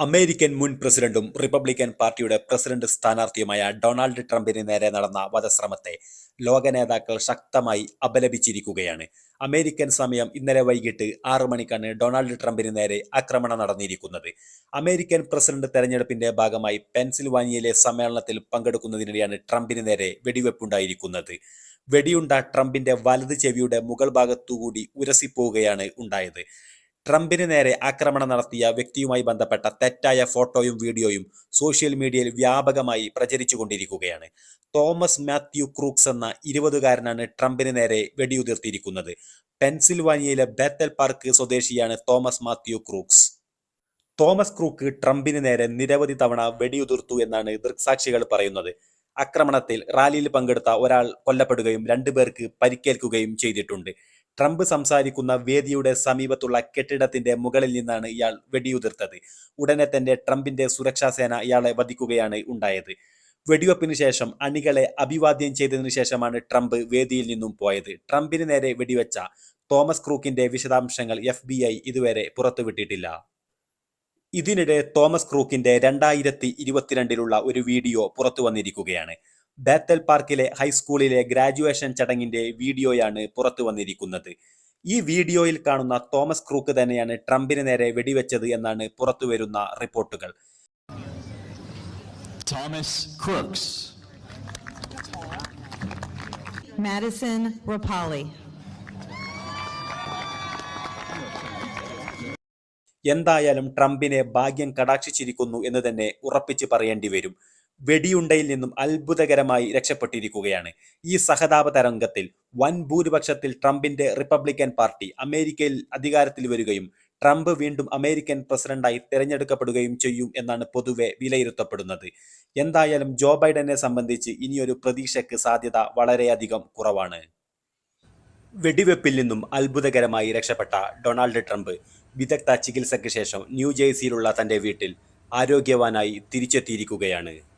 American മുൻ പ്രസിഡന്റും Republican പാർട്ടിയുടെ പ്രസിഡന്റ് സ്ഥാനാർത്ഥിയുമായ ഡൊണാൾഡ് ട്രംപിന് നേരെ നടന്ന വധശ്രമത്തെ ലോക നേതാക്കൾ ശക്തമായി അപലപിച്ചിരിക്കുകയാണ്. അമേരിക്കൻ സമയം ഇന്നലെ വൈകിട്ട് ആറു മണിക്കാണ് ഡൊണാൾഡ് ട്രംപിന് നേരെ ആക്രമണം നടന്നിരിക്കുന്നത്. അമേരിക്കൻ പ്രസിഡന്റ് തെരഞ്ഞെടുപ്പിന്റെ ഭാഗമായി പെൻസിൽവാനിയയിലെ സമ്മേളനത്തിൽ പങ്കെടുക്കുന്നതിനിടെയാണ് ട്രംപിന് നേരെ വെടിവെപ്പുണ്ടായിരിക്കുന്നത്. വെടിയുണ്ട ട്രംപിന്റെ വലത് ചെവിയുടെ മുകൾ ഭാഗത്തുകൂടി ഉരസിപ്പോവുകയാണ് ഉണ്ടായത്. ട്രംപിന് നേരെ ആക്രമണം നടത്തിയ വ്യക്തിയുമായി ബന്ധപ്പെട്ട തെറ്റായ ഫോട്ടോയും വീഡിയോയും സോഷ്യൽ മീഡിയയിൽ വ്യാപകമായി പ്രചരിച്ചുകൊണ്ടിരിക്കുകയാണ്. തോമസ് മാത്യു ക്രൂക്സ് എന്ന ഇരുപതുകാരനാണ് ട്രംപിന് നേരെ വെടിയുതിർത്തിയിരിക്കുന്നത് പെൻസിൽവാനിയയിലെ ബേത്തൽ പാർക്ക് സ്വദേശിയാണ് Thomas Matthew Crooks. Thomas Crook ട്രംപിന് നേരെ നിരവധി തവണ വെടിയുതിർത്തു എന്നാണ് ദൃക്സാക്ഷികൾ പറയുന്നത്. ആക്രമണത്തിൽ റാലിയിൽ പങ്കെടുത്ത ഒരാൾ കൊല്ലപ്പെടുകയും രണ്ടുപേർക്ക് പരിക്കേൽക്കുകയും ചെയ്തിട്ടുണ്ട്. ട്രംപ് സംസാരിക്കുന്ന വേദിയുടെ സമീപത്തുള്ള കെട്ടിടത്തിന്റെ മുകളിൽ നിന്നാണ് ഇയാൾ വെടിയുതിർത്തത്. ഉടനെ തന്നെ ട്രംപിന്റെ സുരക്ഷാ സേന ഇയാളെ വധിക്കുകയാണ് ഉണ്ടായത്. വെടിവെപ്പിന് ശേഷം അണികളെ അഭിവാദ്യം ചെയ്തതിനു ശേഷമാണ് ട്രംപ് വേദിയിൽ നിന്നും പോയത്. ട്രംപിന് നേരെ വെടിവെച്ച തോമസ് ക്രൂക്കിന്റെ വിശദാംശങ്ങൾ എഫ് ബി ഐ ഇതുവരെ പുറത്തുവിട്ടിട്ടില്ല. ഇതിനിടെ തോമസ് ക്രൂക്കിന്റെ രണ്ടായിരത്തി ഇരുപത്തിരണ്ടിലുള്ള ഒരു വീഡിയോ പുറത്തു വന്നിരിക്കുകയാണ് ബേത്തൽ പാർക്കിലെ ഹൈസ്കൂളിലെ ഗ്രാജുവേഷൻ ചടങ്ങിന്റെ വീഡിയോയാണ് പുറത്തു വന്നിരിക്കുന്നത്. ഈ വീഡിയോയിൽ കാണുന്ന തോമസ് ക്രൂക്ക് തന്നെയാണ് ട്രംപിന് നേരെ വെടിവെച്ചത് എന്നാണ് പുറത്തുവരുന്ന റിപ്പോർട്ടുകൾ. Thomas Crooks. Madison Rapali. എന്തായാലും ട്രംപിനെ ഭാഗ്യം കടാക്ഷിച്ചിരിക്കുന്നു എന്ന് തന്നെ ഉറപ്പിച്ച് പറയേണ്ടി വരും. വെടിയുണ്ടയിൽ നിന്നും അത്ഭുതകരമായി രക്ഷപ്പെട്ടിരിക്കുകയാണ്. ഈ സഹതാപ തരംഗത്തിൽ വൻ ഭൂരിപക്ഷത്തിൽ ട്രംപിന്റെ റിപ്പബ്ലിക്കൻ പാർട്ടി അമേരിക്കയിൽ അധികാരത്തിൽ വരികയും ട്രംപ് വീണ്ടും അമേരിക്കൻ പ്രസിഡന്റായി തിരഞ്ഞെടുക്കപ്പെടുകയും ചെയ്യും എന്നാണ് പൊതുവെ വിലയിരുത്തപ്പെടുന്നത്. എന്തായാലും ജോ ബൈഡനെ സംബന്ധിച്ച് ഇനിയൊരു പ്രതീക്ഷയ്ക്ക് സാധ്യത വളരെയധികം കുറവാണ്. വെടിവെപ്പിൽ നിന്നും അത്ഭുതകരമായി രക്ഷപ്പെട്ട ഡൊണാൾഡ് ട്രംപ് വിദഗ്ധ ചികിത്സയ്ക്ക് ശേഷം ന്യൂജേഴ്സിയിലുള്ള തന്റെ വീട്ടിൽ ആരോഗ്യവാനായി തിരിച്ചെത്തിയിരിക്കുകയാണ്.